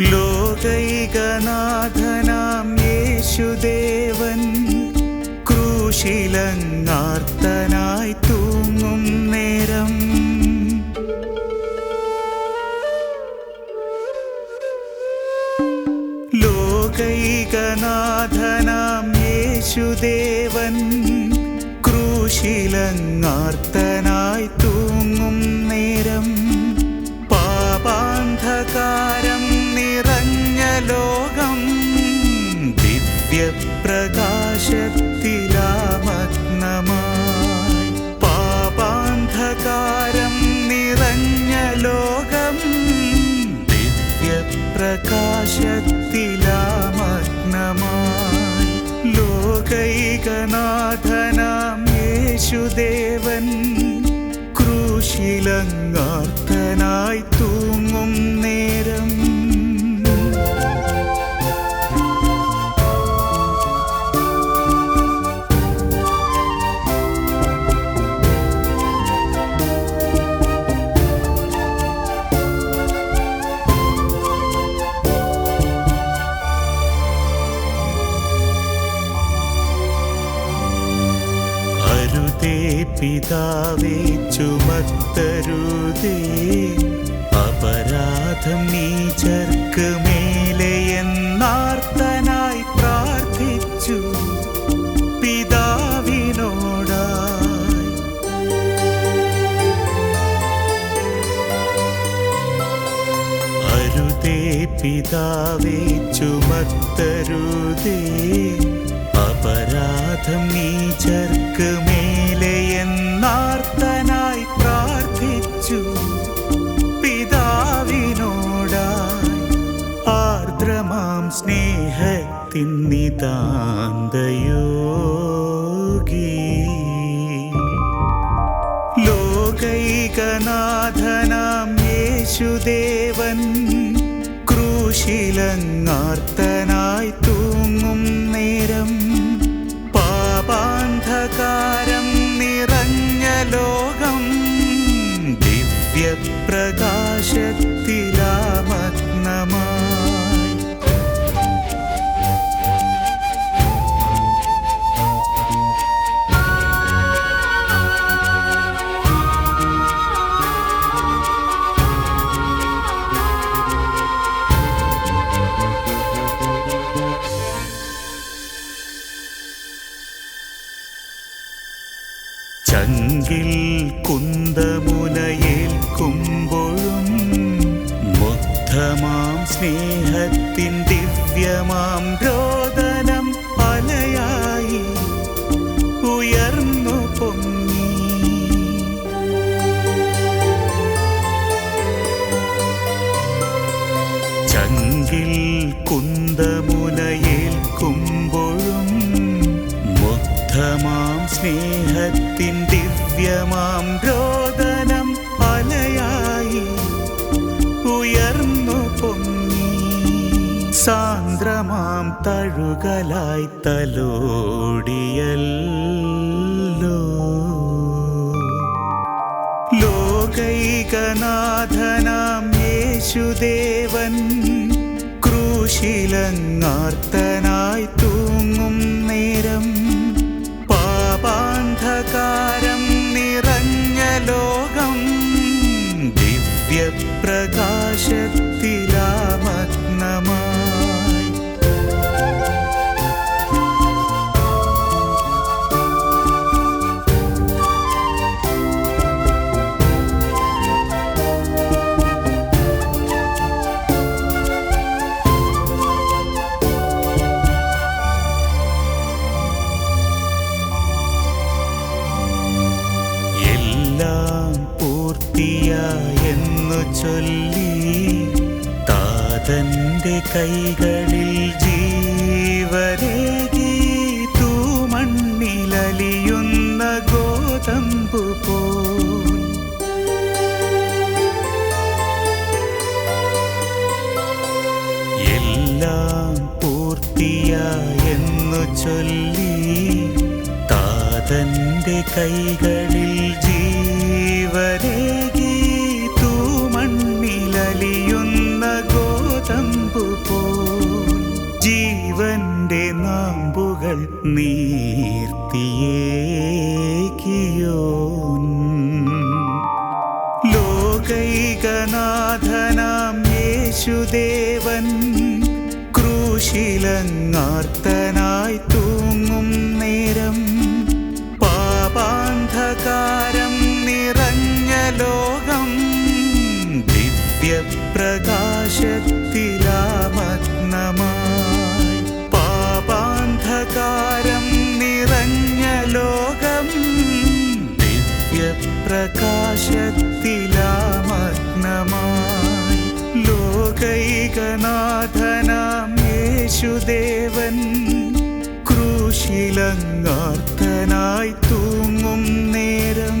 ലോകൈകനാഥനാം യേശുദേവൻ ക്രൂശിലങ്ങാർത്തനായി തൂങ്ങും നേരം. ലോകൈകനാഥനാം യേശുദേവൻ ക്രൂശിലങ്ങാർത്ത ലോകൈകനാഥനാം യേശുദേവൻ ക്രൂശിലങ്ങാർത്തനായി തൂങ്ങും നേരം. അരുതേ പിതാവേ ചുമത്തരുതേ. അപരാധം നീചർക്ക് മേലെ എന്നാർത്തനായി പ്രാർത്ഥിച്ചു. അരുതേ പിതാവേ ചുമത്തരുതേ. അപരാധം നീചർക്ക് മേലെ എന്നാർത്തനായി പ്രാർത്ഥിച്ചു. പിതാവിനോടായി ആർദ്രമാം സ്നേഹത്തിൻ നിതാന്തയോഗി. ലോകൈകനാഥനാം യേശുദേവൻ ക്രൂശിലങ്ങാർത്തനായി ദിവ്യപ്രകാശത്തിലാമഗ്നമായി ചങ്കിൽ കുന്തമുനയേൽക്കുമ്പോഴും കുന്തമുനയേൽക്കുമ്പോഴും മുഗ്ധമാം സ്നേഹത്തിൻ ദിവ്യമാം രോദനം അലയായി ഉയർന്നു പൊങ്ങി. സാന്ദ്രമാം തഴുകലായി തലോടിയല്ലോ. ലോകൈകനാഥനാം യേശുദേവൻ ക്രൂശിലങ്ങാർത്തനായി തൂങ്ങും നേരം. പാപാന്ധകാരം നിറഞ്ഞ ലോകം. ദിവ്യപ്രകാശത്തിലാമഗ്നമായി ചൊല്ലി താതന്റെ കൈകളിൽ ജീവരേകി തൂമണ്ണിലലിയുന്ന ഗോതമ്പു പോ എല്ലാം പൂർത്തിയായെന്നു ചൊല്ലി താതന്റെ കൈകളിൽ തൂമണ്ണിലലിയുന്ന നാമ്പുകൾ നീർത്തിയേക്കിയോ ലോകൈകനാഥനാം യേശുദേവൻ ക്രൂശിലങ്ങാർത്തനായി തൂങ്ങും നേരം പാപാന്ധകാരം നിറഞ്ഞ ലോകം ദിവ്യപ്രകാശത്തിലാമഗ്നമായി പ്രകാശത്തിലാമഗ്നമായി ലോകൈകനാഥനാം യേശുദേവൻ ക്രൂശിലങ്ങാർത്തനായി തൂങ്ങും നേരം